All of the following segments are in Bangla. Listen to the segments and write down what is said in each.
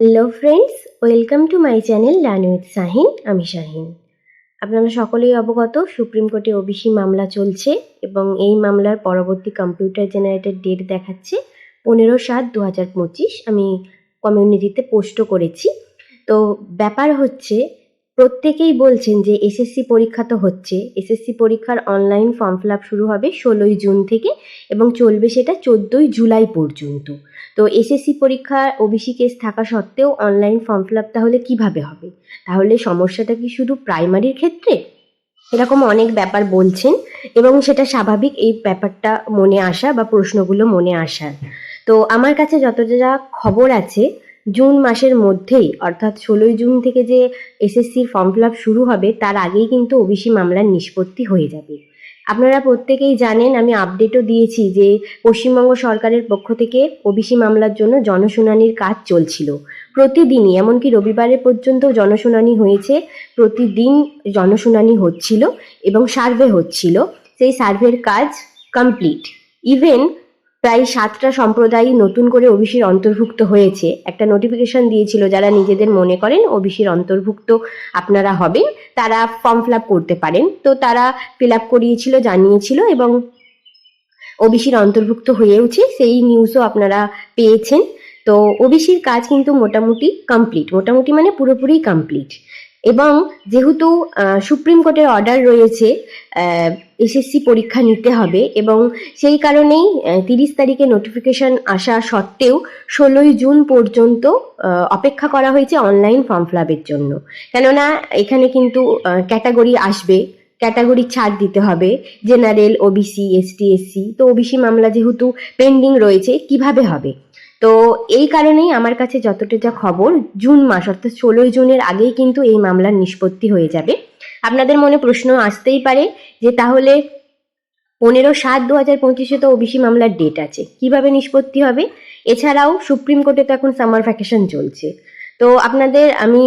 Hello friends welcome to my channel learn with Shahin আমি শাহিন আপনারা সকলেই অবগত, সুপ্রিম কোর্টে ওবিসি মামলা চলছে এবং এই মামলার পরবর্তী কম্পিউটার জেনারেটেড ডেট দেখাচ্ছে পনেরো সাত দু হাজার পঁচিশ। আমি কমিউনিটিতে পোস্টও করেছি। তো ব্যাপার হচ্ছে প্রত্যেকেই বলছেন যে এসএসসি পরীক্ষা তো হচ্ছে। এসএসসি পরীক্ষার অনলাইন ফর্ম ফিল শুরু হবে ষোলোই জুন থেকে এবং চলবে সেটা চোদ্দোই জুলাই পর্যন্ত। তো এসএসসি পরীক্ষা ওবিসি কেস থাকা সত্ত্বেও অনলাইন ফর্ম ফিল তাহলে কীভাবে হবে? তাহলে সমস্যাটা কি শুধু প্রাইমারির ক্ষেত্রে? এরকম অনেক ব্যাপার বলছেন এবং সেটা স্বাভাবিক এই ব্যাপারটা মনে আসা বা প্রশ্নগুলো মনে আসার। তো আমার কাছে যতটা যা খবর আছে জুন মাসের মধ্যেই, অর্থাৎ ষোলোই জুন থেকে যে এসএসসির ফর্ম ফিল আপ শুরু হবে, তার আগেই কিন্তু ওবিসি মামলার নিষ্পত্তি হয়ে যাবে। আপনারা প্রত্যেকেই জানেন, আমি আপডেটও দিয়েছি যে পশ্চিমবঙ্গ সরকারের পক্ষ থেকে ওবিসি মামলার জন্য জনশুনানির কাজ চলছিল। প্রতিদিনই, এমনকি রবিবারে পর্যন্ত জনশুনানি হয়েছে, প্রতিদিন জনশুনানি হচ্ছিল এবং সার্ভে হচ্ছিল। সেই সার্ভের কাজ কমপ্লিট ইভেন প্রায় সাতটা সম্প্রদায় নতুন করে ওবিসির অন্তর্ভুক্ত হয়েছে। একটা নোটিফিকেশন দিয়েছিল যারা নিজেদের মনে করেন ওবিসির অন্তর্ভুক্ত আপনারা হবেন, তারা ফর্ম ফিল করতে পারেন। তো তারা ফিল করিয়েছিল, জানিয়েছিল এবং ওবিসির অন্তর্ভুক্ত হয়েওছে। সেই নিউজও আপনারা পেয়েছেন। তো ওবিসির কাজ কিন্তু মোটামুটি কমপ্লিট মোটামুটি মানে পুরোপুরি কমপ্লিট এবং যেহেতু সুপ্রিম কোর্টের অর্ডার রয়েছে এসএসসি পরীক্ষা নিতে হবে এবং সেই কারণেই তিরিশ তারিখে নোটিফিকেশন আসা সত্ত্বেও ষোলোই জুন পর্যন্ত অপেক্ষা করা হয়েছে অনলাইন ফর্ম ফিল জন্য। কেননা, এখানে কিন্তু ক্যাটাগরি আসবে ক্যাটাগরি ছাড় দিতে হবে জেনারেল ওবিসি এসটি এসসি তো ওবিসি মামলা যেহেতু পেন্ডিং রয়েছে, কীভাবে হবে? তো এই কারণেই আমার কাছে যতটা যা খবর, জুন মাস, অর্থাৎ ষোলোই জুনের আগেই কিন্তু এই মামলার নিষ্পত্তি হয়ে যাবে। আপনাদের মনে প্রশ্ন আসতেই পারে যে তাহলে পনেরো সাত দু হাজার পঁচিশে তো ওবিসি মামলার ডেট আছে, কীভাবে নিষ্পত্তি হবে? এছাড়াও সুপ্রিম কোর্টে তো এখন সামার ভ্যাকেশন চলছে। তো আপনাদের আমি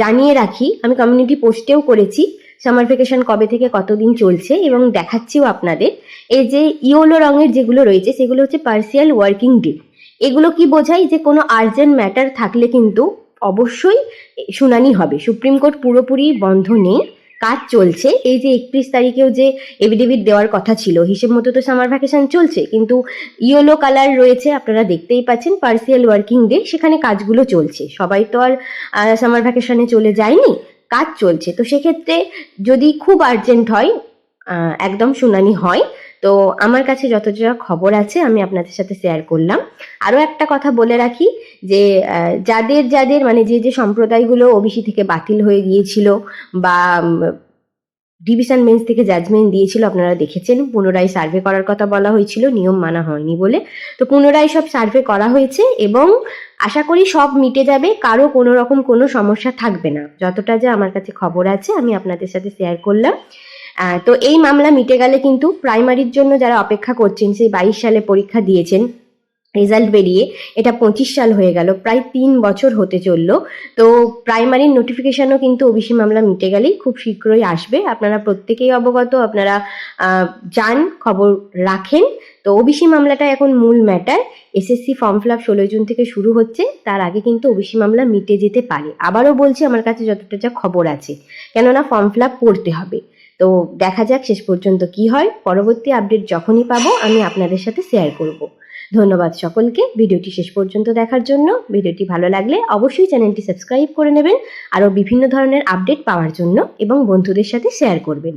জানিয়ে রাখি, আমি কমিউনিটি পোস্টেও করেছি সামার ভ্যাকেশন কবে থেকে কতদিন চলছে এবং দেখাচ্ছিও আপনাদের। এই যে ইয়োলো রঙের যেগুলো রয়েছে, সেগুলো হচ্ছে পার্সিয়াল ওয়ার্কিং ডে এগুলো কি বোঝায় যে কোনো আর্জেন্ট ম্যাটার থাকলে কিন্তু অবশ্যই শুনানি হবে। সুপ্রিম কোর্ট পুরোপুরি বন্ধ নেই, কাজ চলছে। এই যে একত্রিশ তারিখেও যে এভিডেভিট দেওয়ার কথা ছিল, হিসেব মতো তো সামার ভ্যাকেশন চলছে, কিন্তু ইয়েলো কালার রয়েছে, আপনারা দেখতেই পাচ্ছেন পার্সিয়াল ওয়ার্কিং ডে সেখানে কাজগুলো চলছে। সবাই তো আর সামার ভ্যাকেশনে চলে যায়নি, কাজ চলছে। তো সেক্ষেত্রে যদি খুব আর্জেন্ট হয় একদম শুনানি হয় তো আমার কাছে যতটা খবর আছে আমি আপনাদের সাথে শেয়ার করলাম। আরও একটা কথা বলে রাখি যে যাদের যাদের মানে যে যে সম্প্রদায়গুলো ওবিসি থেকে বাতিল হয়ে গিয়েছিল বা ডিভিশন বেঞ্চ থেকে জাজমেন্ট দিয়েছিল, আপনারা দেখেছেন, পুনরায় সার্ভে করার কথা বলা হয়েছিল, নিয়ম মানা হয়নি বলে। তো পুনরায় সব সার্ভে করা হয়েছে এবং আশা করি সব মিটে যাবে, কারও কোনো রকম কোনো সমস্যা থাকবে না। যতটা যে আমার কাছে খবর আছে আমি আপনাদের সাথে শেয়ার করলাম। তো এই মামলা মিটে গেলে কিন্তু প্রাইমারির জন্য যারা অপেক্ষা করছেন, সেই বাইশ সালে পরীক্ষা দিয়েছেন রেজাল্ট বেরিয়ে এটা পঁচিশ সাল হয়ে গেল, প্রায় তিন বছর হতে চলল। তো প্রাইমারির নোটিফিকেশনও কিন্তু ওবিসি মামলা মিটে গেলেই খুব শীঘ্রই আসবে। আপনারা প্রত্যেকেই অবগত, আপনারা যান, খবর রাখেন। তো ওবিসি মামলাটা এখন মূল matter SSC form fill up ষোলোই জুন থেকে শুরু হচ্ছে, তার আগে কিন্তু ওবিসি মামলা মিটে যেতে পারে। আবারও বলছি, আমার কাছে যতটা যা খবর আছে, কেননা ফর্ম ফিল আপ করতে হবে। তো দেখা যাক শেষ পর্যন্ত কি হয়। পরবর্তী আপডেট যখনই পাবো, আমি আপনাদের সাথে শেয়ার করব। ধন্যবাদ সকলকে। ভিডিওটি শেষ পর্যন্ত দেখার জন্য। ভিডিওটি ভালো লাগলে অবশ্যই চ্যানেলটি সাবস্ক্রাইব করে নেবেন। আরও বিভিন্ন ধরনের আপডেট পাওয়ার জন্য এবং বন্ধুদের সাথে শেয়ার করবেন।